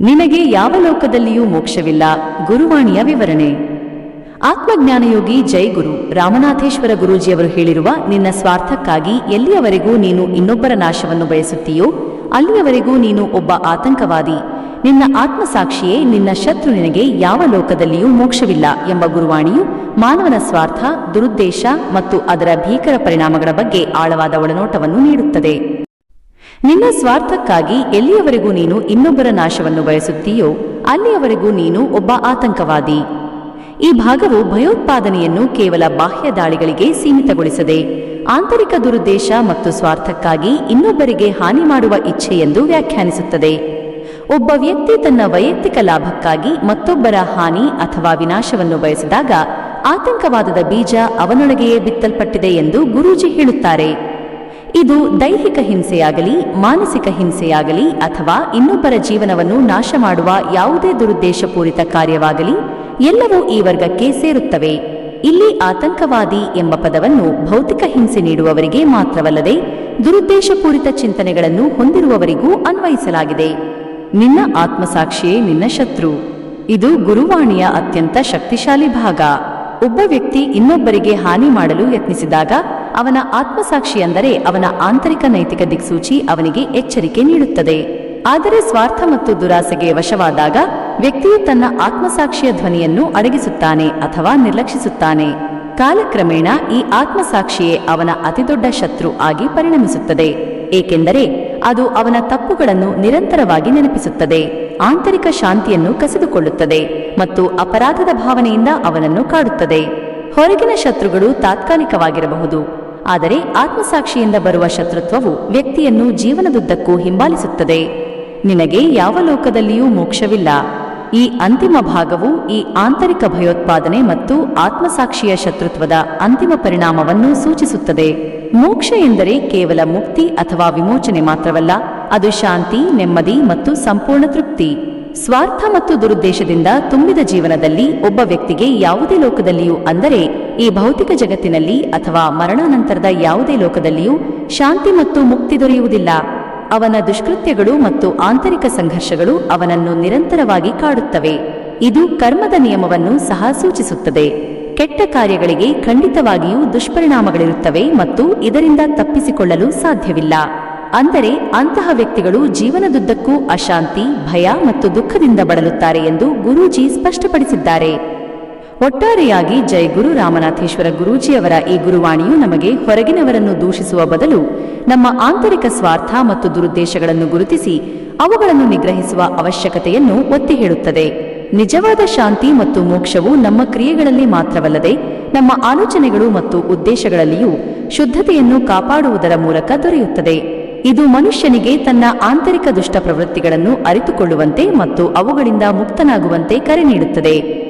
ನಿನಗೆ ಯಾವ ಲೋಕದಲ್ಲಿಯೂ ಮೋಕ್ಷವಿಲ್ಲ. ಗುರುವಾಣಿಯ ವಿವರಣೆ. ಆತ್ಮಜ್ಞಾನಯೋಗಿ ಜೈ ಗುರು ರಾಮನಾಥೇಶ್ವರ ಗುರೂಜಿಯವರು ಹೇಳಿರುವ ನಿನ್ನ ಸ್ವಾರ್ಥಕ್ಕಾಗಿ ಎಲ್ಲಿಯವರೆಗೂ ನೀನು ಇನ್ನೊಬ್ಬರ ನಾಶವನ್ನು ಬಯಸುತ್ತೀಯೋ, ಅಲ್ಲಿಯವರೆಗೂ ನೀನು ಒಬ್ಬ ಆತಂಕವಾದಿ. ನಿನ್ನ ಆತ್ಮಸಾಕ್ಷಿಯೇ ನಿನ್ನ ಶತ್ರು ನಿನಗೆ ಯಾವ ಲೋಕದಲ್ಲಿಯೂ ಮೋಕ್ಷವಿಲ್ಲ ಎಂಬ ಗುರುವಾಣಿಯು ಮಾನವನ ಸ್ವಾರ್ಥ, ದುರುದ್ದೇಶ ಮತ್ತು ಅದರ ಭೀಕರ ಪರಿಣಾಮಗಳ ಬಗ್ಗೆ ಆಳವಾದ ಒಳನೋಟವನ್ನು ನೀಡುತ್ತದೆ. ನಿನ್ನ ಸ್ವಾರ್ಥಕ್ಕಾಗಿ ಎಲ್ಲಿಯವರೆಗೂ ನೀನು ಇನ್ನೊಬ್ಬರ ನಾಶವನ್ನು ಬಯಸುತ್ತೀಯೋ, ಅಲ್ಲಿಯವರೆಗೂ ನೀನು ಒಬ್ಬ ಆತಂಕವಾದಿ. ಈ ಭಾಗವು ಭಯೋತ್ಪಾದನೆಯನ್ನು ಕೇವಲ ಬಾಹ್ಯ ದಾಳಿಗಳಿಗೆ ಸೀಮಿತಗೊಳಿಸದೆ, ಆಂತರಿಕ ದುರುದ್ದೇಶ ಮತ್ತು ಸ್ವಾರ್ಥಕ್ಕಾಗಿ ಇನ್ನೊಬ್ಬರಿಗೆ ಹಾನಿ ಮಾಡುವ ಇಚ್ಛೆ ಎಂದು ವ್ಯಾಖ್ಯಾನಿಸುತ್ತದೆ. ಒಬ್ಬ ವ್ಯಕ್ತಿ ತನ್ನ ವೈಯಕ್ತಿಕ ಲಾಭಕ್ಕಾಗಿ ಮತ್ತೊಬ್ಬರ ಹಾನಿ ಅಥವಾ ವಿನಾಶವನ್ನು ಬಯಸಿದಾಗ, ಆತಂಕವಾದದ ಬೀಜ ಅವನೊಳಗೆಯೇ ಬಿತ್ತಲ್ಪಟ್ಟಿದೆ ಎಂದು ಗುರೂಜಿ ಹೇಳುತ್ತಾರೆ. ಇದು ದೈಹಿಕ ಹಿಂಸೆಯಾಗಲಿ, ಮಾನಸಿಕ ಹಿಂಸೆಯಾಗಲಿ ಅಥವಾ ಇನ್ನೊಬ್ಬರ ಜೀವನವನ್ನು ನಾಶ ಮಾಡುವ ಯಾವುದೇ ದುರುದ್ದೇಶಪೂರಿತ ಕಾರ್ಯವಾಗಲಿ, ಎಲ್ಲವೂ ಈ ವರ್ಗಕ್ಕೆ ಸೇರುತ್ತವೆ. ಇಲ್ಲಿ ಆತಂಕವಾದಿ ಎಂಬ ಪದವನ್ನು ಭೌತಿಕ ಹಿಂಸೆ ನೀಡುವವರಿಗೆ ಮಾತ್ರವಲ್ಲದೆ ದುರುದ್ದೇಶಪೂರಿತ ಚಿಂತನೆಗಳನ್ನು ಹೊಂದಿರುವವರಿಗೂ ಅನ್ವಯಿಸಲಾಗಿದೆ. ನಿನ್ನ ಆತ್ಮಸಾಕ್ಷಿಯೇ ನಿನ್ನ ಶತ್ರು. ಇದು ಗುರುವಾಣಿಯ ಅತ್ಯಂತ ಶಕ್ತಿಶಾಲಿ ಭಾಗ. ಒಬ್ಬ ವ್ಯಕ್ತಿ ಇನ್ನೊಬ್ಬರಿಗೆ ಹಾನಿ ಮಾಡಲು ಯತ್ನಿಸಿದಾಗ ಅವನ ಆತ್ಮಸಾಕ್ಷಿ ಅಂದರೆ ಅವನ ಆಂತರಿಕ ನೈತಿಕ ದಿಕ್ಸೂಚಿ ಅವನಿಗೆ ಎಚ್ಚರಿಕೆ ನೀಡುತ್ತದೆ. ಆದರೆ ಸ್ವಾರ್ಥ ಮತ್ತು ದುರಾಸೆಗೆ ವಶವಾದಾಗ ವ್ಯಕ್ತಿಯು ತನ್ನ ಆತ್ಮಸಾಕ್ಷಿಯ ಧ್ವನಿಯನ್ನು ಅಡಗಿಸುತ್ತಾನೆ ಅಥವಾ ನಿರ್ಲಕ್ಷಿಸುತ್ತಾನೆ. ಕಾಲಕ್ರಮೇಣ ಈ ಆತ್ಮಸಾಕ್ಷಿಯೇ ಅವನ ಅತಿದೊಡ್ಡ ಶತ್ರು ಆಗಿ ಪರಿಣಮಿಸುತ್ತದೆ. ಏಕೆಂದರೆ ಅದು ಅವನ ತಪ್ಪುಗಳನ್ನು ನಿರಂತರವಾಗಿ ನೆನಪಿಸುತ್ತದೆ. ಆಂತರಿಕ ಶಾಂತಿಯನ್ನು ಕಸಿದುಕೊಳ್ಳುತ್ತದೆ ಮತ್ತು ಅಪರಾಧದ ಭಾವನೆಯಿಂದ ಅವನನ್ನು ಕಾಡುತ್ತದೆ. ಹೊರಗಿನ ಶತ್ರುಗಳು ತಾತ್ಕಾಲಿಕವಾಗಿರಬಹುದು. ಆದರೆ ಆತ್ಮಸಾಕ್ಷಿಯಿಂದ ಬರುವ ಶತ್ರುತ್ವವು ವ್ಯಕ್ತಿಯನ್ನು ಜೀವನದುದ್ದಕ್ಕೂ ಹಿಂಬಾಲಿಸುತ್ತದೆ. ನಿನಗೆ ಯಾವ ಲೋಕದಲ್ಲಿಯೂ ಮೋಕ್ಷವಿಲ್ಲ. ಈ ಅಂತಿಮ ಭಾಗವು ಈ ಆಂತರಿಕ ಭಯೋತ್ಪಾದನೆ ಮತ್ತು ಆತ್ಮಸಾಕ್ಷಿಯ ಶತ್ರುತ್ವದ ಅಂತಿಮ ಪರಿಣಾಮವನ್ನು ಸೂಚಿಸುತ್ತದೆ. ಮೋಕ್ಷ ಎಂದರೆ ಕೇವಲ ಮುಕ್ತಿ ಅಥವಾ ವಿಮೋಚನೆ ಮಾತ್ರವಲ್ಲ, ಅದು ಶಾಂತಿ, ನೆಮ್ಮದಿ ಮತ್ತು ಸಂಪೂರ್ಣ ತೃಪ್ತಿ. ಸ್ವಾರ್ಥ ಮತ್ತು ದುರುದ್ದೇಶದಿಂದ ತುಂಬಿದ ಜೀವನದಲ್ಲಿ ಒಬ್ಬ ವ್ಯಕ್ತಿಗೆ ಯಾವುದೇ ಲೋಕದಲ್ಲಿಯೂ ಅಂದರೆ ಈ ಭೌತಿಕ ಜಗತ್ತಿನಲ್ಲಿ ಅಥವಾ ಮರಣಾನಂತರದ ಯಾವುದೇ ಲೋಕದಲ್ಲಿಯೂ ಶಾಂತಿ ಮತ್ತು ಮುಕ್ತಿ ದೊರೆಯುವುದಿಲ್ಲ. ಅವನ ದುಷ್ಕೃತ್ಯಗಳು ಮತ್ತು ಆಂತರಿಕ ಸಂಘರ್ಷಗಳು ಅವನನ್ನು ನಿರಂತರವಾಗಿ ಕಾಡುತ್ತವೆ. ಇದು ಕರ್ಮದ ನಿಯಮವನ್ನು ಸಹ ಸೂಚಿಸುತ್ತದೆ. ಕೆಟ್ಟ ಕಾರ್ಯಗಳಿಗೆ ಖಂಡಿತವಾಗಿಯೂ ದುಷ್ಪರಿಣಾಮಗಳಿರುತ್ತವೆ ಮತ್ತು ಇದರಿಂದ ತಪ್ಪಿಸಿಕೊಳ್ಳಲು ಸಾಧ್ಯವಿಲ್ಲ. ಅಂದರೆ ಅಂತಹ ವ್ಯಕ್ತಿಗಳು ಜೀವನದುದ್ದಕ್ಕೂ ಅಶಾಂತಿ, ಭಯ ಮತ್ತು ದುಃಖದಿಂದ ಬಳಲುತ್ತಾರೆ ಎಂದು ಗುರೂಜಿ ಸ್ಪಷ್ಟಪಡಿಸಿದ್ದಾರೆ. ಒಟ್ಟಾರೆಯಾಗಿ ಜೈ ಗುರು ರಾಮನಾಥೇಶ್ವರ ಗುರೂಜಿಯವರ ಈ ಗುರುವಾಣಿಯು ನಮಗೆ ಹೊರಗಿನವರನ್ನು ದೂಷಿಸುವ ಬದಲು ನಮ್ಮ ಆಂತರಿಕ ಸ್ವಾರ್ಥ ಮತ್ತು ದುರುದ್ದೇಶಗಳನ್ನು ಗುರುತಿಸಿ ಅವುಗಳನ್ನು ನಿಗ್ರಹಿಸುವ ಅವಶ್ಯಕತೆಯನ್ನು ಒತ್ತಿ ಹೇಳುತ್ತದೆ. ನಿಜವಾದ ಶಾಂತಿ ಮತ್ತು ಮೋಕ್ಷವು ನಮ್ಮ ಕ್ರಿಯೆಗಳಲ್ಲಿ ಮಾತ್ರವಲ್ಲದೆ ನಮ್ಮ ಆಲೋಚನೆಗಳು ಮತ್ತು ಉದ್ದೇಶಗಳಲ್ಲಿಯೂ ಶುದ್ಧತೆಯನ್ನು ಕಾಪಾಡುವುದರ ಮೂಲಕ ದೊರೆಯುತ್ತದೆ. ಇದು ಮನುಷ್ಯನಿಗೆ ತನ್ನ ಆಂತರಿಕ ದುಷ್ಟ ಪ್ರವೃತ್ತಿಗಳನ್ನು ಅರಿತುಕೊಳ್ಳುವಂತೆ ಮತ್ತು ಅವುಗಳಿಂದ ಮುಕ್ತನಾಗುವಂತೆ ಕರೆ ನೀಡುತ್ತದೆ.